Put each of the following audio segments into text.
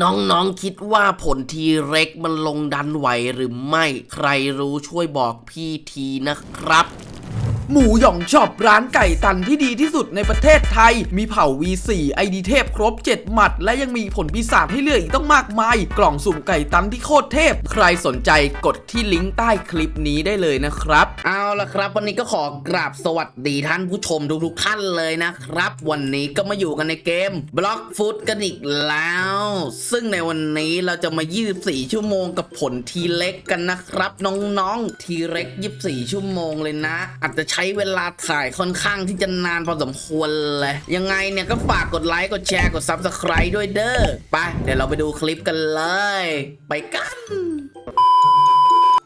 น้องๆคิดว่าผลทีเร็กมันลงดันไหวหรือไม่ใครรู้ช่วยบอกพี่ทีนะครับ หมูหยองช็อปร้านไก่ตันที่ดีที่สุดในประเทศไทย มีเผ่า V4 ไอดีเทพครบ 7 หมัด และยังมีผลพิศาจให้เลือกอีกต้องมากมาย กล่องสุ่มไก่ตันที่โคตรเทพ ใครสนใจกดที่ลิงก์ใต้คลิปนี้ได้เลยนะครับ เอาละครับ วันนี้ก็ขอกราบสวัสดีท่านผู้ชมทุกๆท่านเลยนะครับ วันนี้ก็มาอยู่กันในเกม Block Foot กันอีกแล้ว ซึ่งในวันนี้เราจะมา 24 ชั่วโมงกับผลทีเล็กกันนะครับ น้องๆทีเล็ก 24 ชั่วโมงเลยนะ อาจจะใช้้เวลาถ่ายค่อนข้างที่จะนานพอสมควรเลยยังไงเนี่ยก็ฝากกดไลค์กดแชร์กด Subscribe ด้วยเด้อไปเดี๋ยวเราไปดูคลิปกันเลย ไปกัน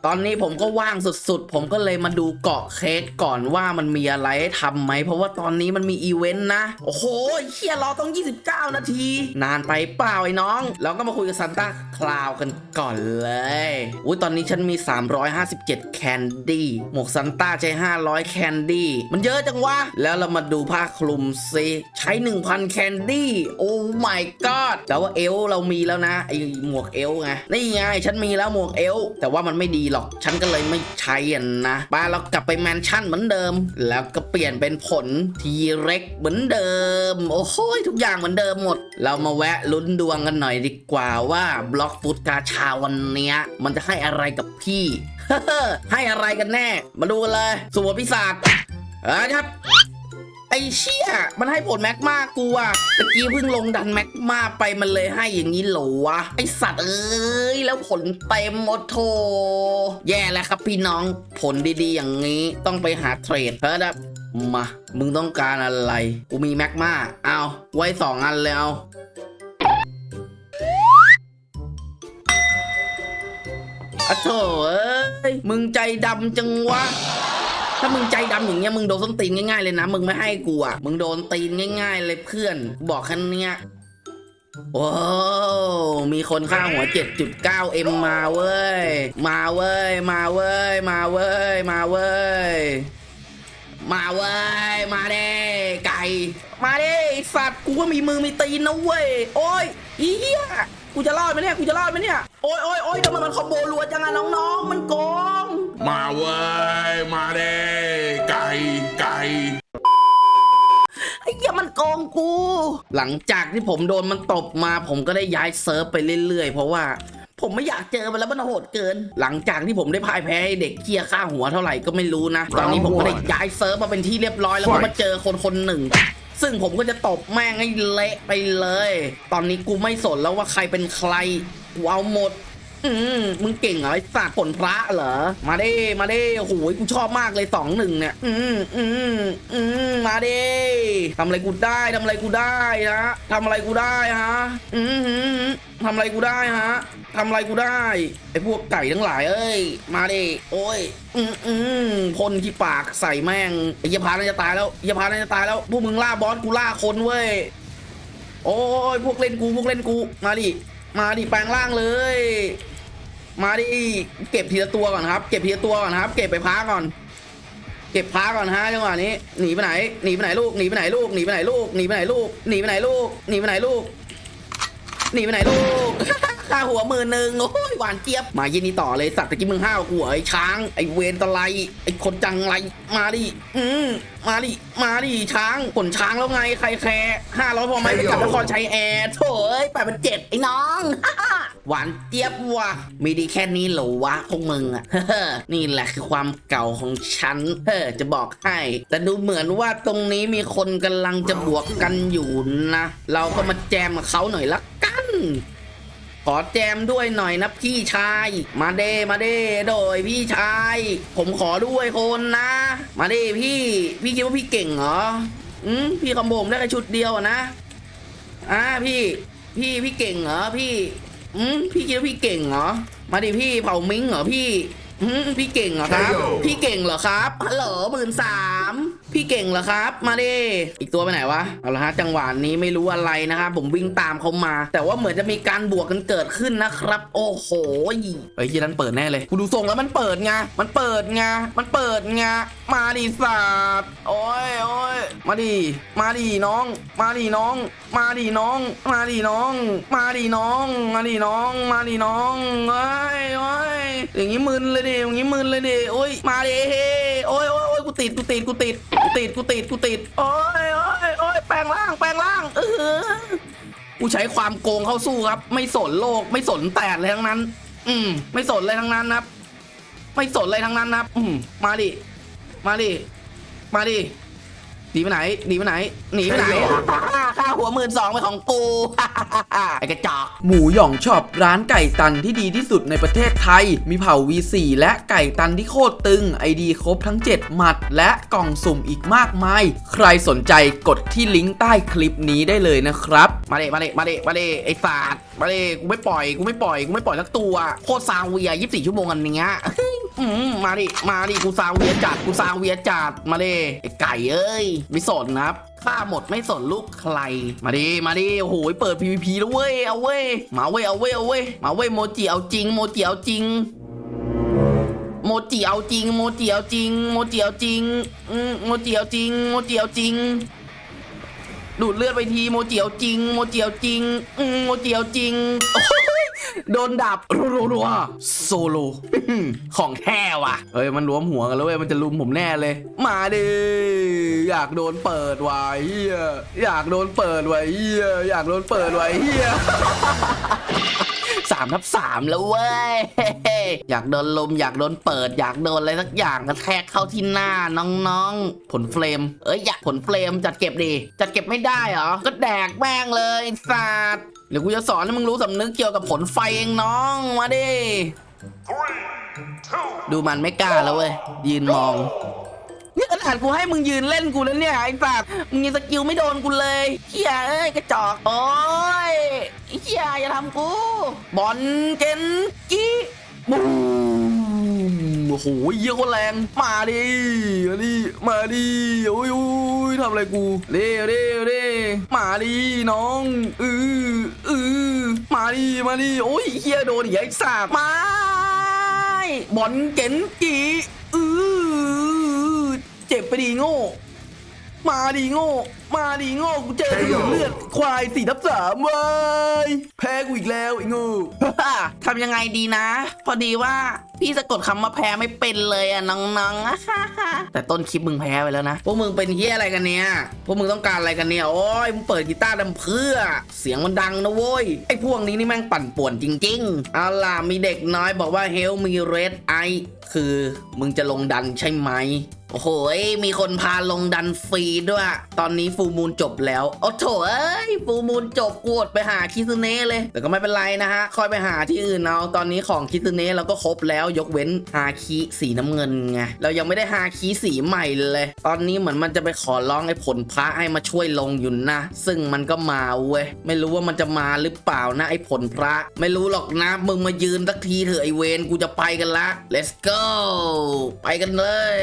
ตอนนี้ผมก็ว่างสุดๆ ผมก็เลยมาดูเกาะเค้กก่อนว่ามันมีอะไรให้ทำไหม เพราะว่าตอนนี้มันมีอีเวนต์นะ โอ้โหเฮียรอต้อง 29 นาที นานไปเปล่าไอ้น้อง เราก็มาคุยกับซันต้าคลาวกันก่อนเลยอุ้ยตอนนี้ฉันมี 357 แคนดี้ หมวกซันต้าใช้ 500 แคนดี้ มันเยอะจังวะ แล้วเรามาดูผ้าคลุมซิใช้ 1,000 แคนดี้ โอ้ my god แต่ว่าเอลเรามีแล้วนะไอหมวกเอลไง นี่ไง ฉันมีแล้วหมวกเอลแต่ว่ามันไม่ดีหรอก ฉันก็เลยไม่ใช้อะนะไปเรากลับไปแมนชั่นเหมือนเดิม แล้วก็เปลี่ยนเป็นผลทีเร็กเหมือนเดิม โอ้โหทุกอย่างเหมือนเดิมหมด เรามาแวะลุ้นดวงกันหน่อยดีกว่าว่าบล็อกฟุตกาชาวันเนี้ยมันจะให้อะไรกับพี่ให้อะไรกันแน่ มาดูกันเลย สวพิศาจเออครับ ไอ้เชี่ยมันให้ผลแม็กมากูอะตะกี้เพิ่งลงดันแม็กมาไปมันเลยให้อย่างนี้เหรอวะไอสัตว์เอ้ยแล้วผลเต็มหมดโถแย่แล้วครับพี่น้องผลดีๆอย่างนี้ต้องไปหาเทรดเฮ้ยนะมา มึงต้องการอะไร กูมีแม็กมาเอาไว้สองอันเลยเอาอะโถเอ้ย มึงใจดำจังวะ ถ้ามึงใจดำอย่างเงี้ยมึงโดนส้นตีนง่ายๆเลยนะ มึงไม่ให้กูอะมึงโดนตีนง่าย ๆ เลยเพื่อน บอกแค่เนี้ยโอ้มีคนค่าหัว 7.9M มาเว้ย มาเว้ย มาเว้ย มาเว้ย มาเว้ย มาเว้ย มาเด้ไก่ มาเด้สัตว์กูก็มีมือมีตีนนะเว้ย โอ้ยอีเหี้ยกูจะรอดไหมเนี่ย กูจะรอดไหมเนี่ย โอ้ยโอ้ยโอ้ยทำไมมันคอมโบรัวจังอะน้องๆ มันโกง มาเว้ย มาเด้ไก่ไก่ไอ้เหี้ยมันโกงกู หลังจากที่ผมโดนมันตบมา ผมก็ได้ย้ายเซิร์ฟไปเรื่อยๆ เพราะว่า ผมไม่อยากเจอมันแล้วมันโหดเกิน หลังจากที่ผมได้พ่ายแพ้ให้เด็กเคียค่าหัวเท่าไหร่ก็ไม่รู้นะ ตอนนี้ผมก็ได้ย้ายเซิร์ฟมาเป็นที่เรียบร้อยแล้วก็มาเจอคนคนหนึ่งซึ่งผมก็จะตบแม่งให้เละไปเลย ตอนนี้กูไม่สนแล้วว่าใครเป็นใคร กูเอาหมดอื มึงเก่งเหรอไอ้สัตว์ผลพระเหรอ มาเด้มาเด้โอ้โหกูชอบมากเลยสองหนึ่งเนี่ยอืมอืมอืมมาเด้ทำอะไรกูได้ทำอะไรกูได้ฮะทำอะไรกูได้ฮะอืมทำอะไรกูได้ฮะทำอะไรกูได้ไอ้พวกไก่ทั้งหลายเอ้ย มาเด้โอ้ย อืมอืมพ่นที่ปากใส่แม่งไอ้เหี้ยพาน่าจะตายแล้วไอ้เหี้ยพาน่าจะตายแล้วพวกมึงล่าบอสกูล่าคนเว้ยโอ้ยพวกเล่นกูพวกเล่นกูมาดิมาดิแปลงร่างเลย มาดิเก็บทีละตัวก่อนครับ เก็บทีละตัวก่อนครับ เก็บไปพักก่อน เก็บพักก่อนฮะจังหวะนี้หนีไปไหนหนีไปไหนลูกหนีไปไหนลูกหนีไปไหนลูกหนีไปไหนลูกหนีไปไหนลูกหนีไปไหนลูกหนีไปไหนลูกค่าหัวมื่นหนึ่งโอ้ยหวานเจี๊ยบมายินนี้ต่อเลยสัตว์ตะกี้มึงห้าวหรอไอ้ช้างไอ้เวนตะไลไอ้คนจังไรมาดิอืมมาดิมาดิช้างขนช้างแล้วไงใครแคร์ห้าร้อยพอไหมไปกลับนครชัยแอร์โถ่เอ้ยแปดเป็นเจ็ดไอ้น้อง หวานเจี๊ยบว่ะมีดีแค่นี้เหรอวะพวกมึงอะนี่แหละคือความเก่าของฉันเฮ้อจะบอกให้ แต่ดูเหมือนว่าตรงนี้มีคนกำลังจะบวกกันอยู่นะ เราก็มาแจมกับเขาหน่อยละกันขอแจมด้วยหน่อยนะพี่ชาย มาเด้มาเด้โดยพี่ชาย ผมขอด้วยคนนะ มาเด้พี่ พี่คิดว่าพี่เก่งเหรออืมพี่คำโบมได้แค่ชุดเดียวนะอ่าพี่ พี่พี่เก่งเหรอพี่ อืมพี่คิดว่าพี่เก่งเหรอ มาดิพี่เผามิงเหรอพี่อืมพี่เก่งเหรอครับ พี่เก่งเหรอครับฮัลโหลหมื่นสามพี่เก่งเหรอครับ มาดิอีกตัวไปไหนวะเอาละฮะจังหวะนี้ไม่รู้อะไรนะครับผมวิ่งตามเขามา แต่ว่าเหมือนจะมีการบวกกันเกิดขึ้นนะครับ โอ้โหไอ้ยี่นั้นเปิดแน่เลยกูดูทรงแล้วมันเปิดไงมันเปิดไงมันเปิดไงมาดิสัตว์โอ้ยโอ้ยมาดิมาดิน้อง มาดิน้อง มาดิน้อง มาดิน้อง มาดิน้อง มาดิน้อง มาดิน้องเอ้ยโอ้ยอย่างงี้มึนเลยดิอย่างงี้มึนเลยดิโอ้ยมาดิเฮ้โอ้ยโอ้ย ติดกูติดกูติดกูติดกูติดกูติดโอ้ยโอ้ยโอ้ยแปลงร่างแปลงร่างเออกูใช้ความโกงเข้าสู้ครับ ไม่สนโลกไม่สนแตดเลยทั้งนั้น อืม ไม่สนเลยทั้งนั้นนะครับ ไม่สนเลยทั้งนั้นนะครับ อืมมาดิมาดิมาดิ หนีไปไหนหนีไปไหนหนีไปไหนค่าหัวหมื่นสองเป็นของกูไอ้กระจอกหมูหยองช็อปร้านไก่ตันที่ดีที่สุดในประเทศไทย มีเผ่า V4 และไก่ตันที่โคตรตึงไอดีครบทั้ง 7 หมัด และกล่องสุ่มอีกมากมาย ใครสนใจกดที่ลิงก์ใต้คลิปนี้ได้เลยนะครับ มาเดมาเดมาเดมาเดไอ้ศาสตร์มาเดกูไม่ปล่อยกูไม่ปล่อยกูไม่ปล่อยสักตัวโคตรซาเวียยี่สิบสี่ชั่วโมงอันเนี้ยอืมมาดิมาดิกูซาเวียจัดกูซาเวียจัดมาดิไอ้ไก่เอ้ยไม่สนนะครับฆ่าหมดไม่สนลูกใคร มาดิ มาดิ โอ้โห เปิด PVP แล้วเว้ย เอาเว้ย มาเว้ย เอาเว้ย เอาเว้ย มาเว้ย โมจิเอาจริง โมจิเอาจริง โมจิเอาจริง โมจิเอาจริง โมจิเอาจริงโมจิเอาจริง โมจิเอาจริง ดูดเลือดไปที โมจิเอาจริง โมจิเอาจริงโมจิเอาจริง โดนดับรัวๆโซโลของแท้ว่ะเฮ้ยมันรวมหัวกันแล้วเว้ยมันจะลุมผมแน่เลย มาดิอยากโดนเปิดว่ะเฮียอยากโดนเปิดว่ะเฮียอยากโดนเปิดว่ะเฮีย สามทับสามแล้วเว้ย อยากโดนลมอยากโดนเปิด อยากโดนอะไรสักอย่างกระแทกเข้าที่หน้าน้องๆ ผลเฟรม เอ้ยอยากผลเฟรมจัดเก็บดิจัดเก็บไม่ได้เหรอ ก็แดกแม่งเลยไอ้สัตว์เดี๋ยวกูจะสอนให้มึงรู้สำนึกเกี่ยวกับผลไฟเองน้องมาดิ ดูมันไม่กล้าแล้วเว้ยยืนมองนี่ขนาดกูให้มึงยืนเล่นกูแล้วเนี่ยไอ้สัตว์มึงยังสกิลไม่โดนกูเลยเฮียเอ้ยกระจอกโอ้ยไอ้เฮียอย่าทำกู บอลเกนกี้บูมโอ้โหเยี่ยโคนแรง มาดิมาดิมาดิโอ้ยโอ้ยทำอะไรกูเร็วเร็วเร็วมาดิน้องอืออือมาดิมาดิโอ้ยเฮียโดนอีกไอ้สัตว์มาบอลเกนกี้อือเจ็บไปดีโง่ มาดีโง่ มาดีโง่กูเจอกูดูดเลือดควายสี่ทับสามเว้ยแพ้กูอีกแล้วไอ้โง่ทำยังไงดีนะ พอดีว่าพี่สะกดคำว่าแพ้ไม่เป็นเลยอะน้องๆแต่ต้นคลิปมึงแพ้ไปแล้วนะ พวกมึงเป็นเฮียอะไรกันเนี่ย พวกมึงต้องการอะไรกันเนี่ย โอ้ยมึงเปิดกีตาร์ดำเพื่อ เสียงมันดังนะเว้ย ไอ้พวกนี้นี่แม่งปั่นป่วนจริงๆ เอาล่ะมีเด็กน้อยบอกว่าเฮลมีเรดไอคือมึงจะลงดันใช่ไหม โอ้โหยมีคนพาลงดันฟรีด้วย ตอนนี้ฟููมูลจบแล้วโอ้โถเอ้ยฟูมูลจบกวดไปหาคิซึเนะเลย แต่ก็ไม่เป็นไรนะฮะค่อยไปหาที่อื่นเอาตอนนี้ของคิซึเนะเราก็ครบแล้วยกเว้นฮาคิสีน้ำเงินไงเรายังไม่ได้ฮาคิสีใหม่เลย ตอนนี้เหมือนมันจะไปขอร้องไอ้ผลพระให้มาช่วยลงอยู่นะ ซึ่งมันก็มาเว้ยไม่รู้ว่ามันจะมาหรือเปล่านะไอ้ผลพระ ไม่รู้หรอกนะมึงมายืนสักทีเถอะไอเวนกูจะไปกันละ let's go ไปกันเลย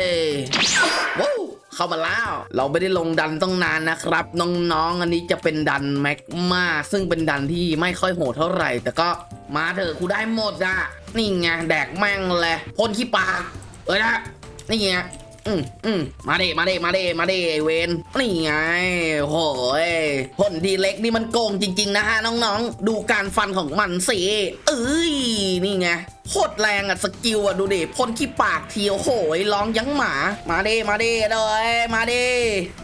ว้าว เข้ามาแล้ว เราไม่ได้ลงดันต้องนานนะครับ น้องๆ อันนี้จะเป็นดันแม็กมาซึ่งเป็นดันที่ไม่ค่อยโหดเท่าไหร่ แต่ก็มาเถอะกูได้หมดอะนี่ไงแดกแม่งเลยพ่นขี้ปากเอ้ยนะนี่ไงอืมอืมมาเดมาเดมาเดมาเดไอเวนนี่ไงโหย พ่นทีเล็กนี่มันโกงจริง ๆ นะฮะน้องๆ ดูการฟันของมันสิเอ้ยนี่ไงโคตรแรงอะสกิลอะดูดิพ่นขี้ปากเทีโอ้โหยร้องยั้งหมา มาเด้มาเด้เลยมาเด้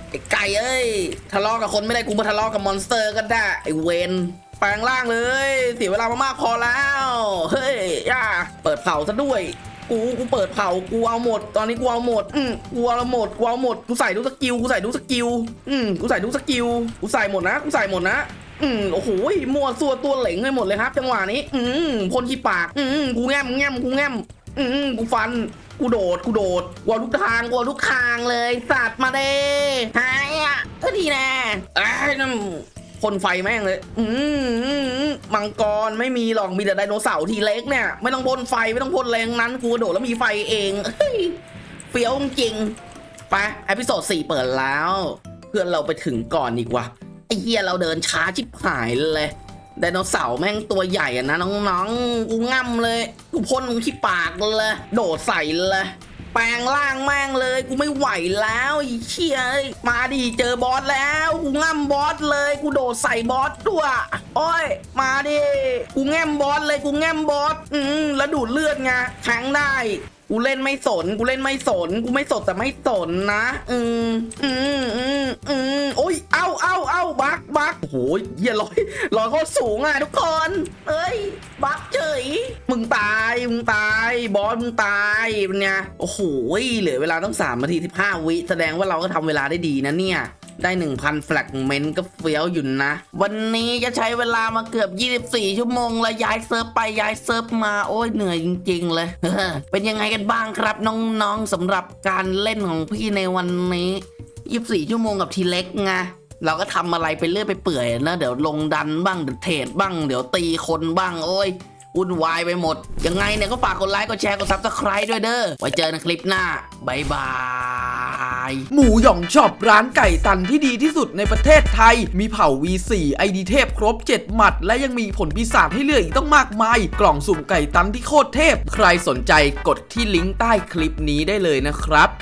ไอ้ไก่เอ้ยทะเลาะกับคนไม่ได้กูมาทะเลาะกับมอนสเตอร์ก็ได้ไอ้เวนแปลงร่างเลยเสียเวลามามากพอแล้ว เฮ้ยย่าเปิดเผาซะด้วย กูกูเปิดเผากูเอาหมด ตอนนี้กูเอาหมดอืมกูเอาหมดกูเอาหมดกูใส่ทุกสกิลกูใส่ทุกสกิลอืมกูใส่ทุกสกิลกูใส่หมดนะกูใส่หมดนะอืมโอ้โหมัวซัวตัวเหลงไปหมดเลยครับ จังหวะนี้ อืมพ่นขี้ปาก อืมกูแง้มแง้มกูแง้มอืมกูฟัน กูโดด กูโดดกลัวทุกทางกลัวทุกทางเลยสัตว์มาเด้หายอะก็ดีนะไอ้ยนั่น พ่นไฟแม่งเลย อืมมังกรไม่มีหรอก มีแต่ไดโนเสาร์ทีเล็กเนี่ย ไม่ต้องพ่นไฟไม่ต้องพ่นแรงนั้น กูกระโดดแล้วมีไฟเองเฟี้ยวจริงไปเอพิโซด4เปิดแล้ว เพื่อนเราไปถึงก่อนดีกว่า ไอ้เฮียเราเดินช้าชิบหายเลยไดโนเสาร์แม่งตัวใหญ่อะนะน้องๆ กูง่ำเลย กูพ่นมึงที่ปากเลย โดดใส่เลย แปลงร่างแม่งเลยกูไม่ไหวแล้วไอ้เชี่ยมาดิเจอบอสแล้วกูง่ำบอสเลยกูโดดใส่บอสด้วยโอ้ยมาดิกูแง่มบอสเลยกูแง่มบอสอืมแล้วดูดเลือดไงแทงได้ กูเล่นไม่สน กูเล่นไม่สน กูไม่สนแต่ไม่สนนะ อืมอืมอืมอืมโอ้ย เอ้าเอ้าเอ้าบักบักโอ้โหเหี้ยลอยลอยโคตรสูงอะทุกคน เอ้ย บักเฉย มึงตาย มึงตาย บอสมึงตายเป็นไงโอ้โหเหลือเวลาต้อง3นาที15วิ แสดงว่าเราก็ทำเวลาได้ดีนะเนี่ย ได้ 1,000แฟลกเมนต์ก็เฟี้ยวอยู่นะ วันนี้จะใช้เวลามาเกือบ 24 ชั่วโมงแล้วย้ายเซิร์ฟไปย้ายเซิร์ฟมาโอ้ยเหนื่อยจริง ๆ เลย เป็นยังไงกันบ้างครับน้องๆสำหรับการเล่นของพี่ในวันนี้ 24 ชั่วโมงกับทีเล็กไงเราก็ทำอะไรไปเรื่อยไปเปื่อยนะ เดี๋ยวลงดันบ้างเดี๋ยวเทรดบ้างเดี๋ยวตีคนบ้างโอ้ย วุ่นวายไปหมด ยังไงเนี่ยก็ฝากกดไลค์กดแชร์กดซับสไคร b e ด้วยเด้อไว้เจอในคลิปหน้าบายบายหมูหยองช็อปร้านไก่ตันที่ดีที่สุดในประเทศไทย มีเผ่า V4 ID เทพครบ 7 หมัด และยังมีผลพิศาจให้เลือกอีกต้องมากมาย กล่องสุ่มไก่ตันที่โคตรเทพ ใครสนใจกดที่ลิงก์ใต้คลิปนี้ได้เลยนะครับ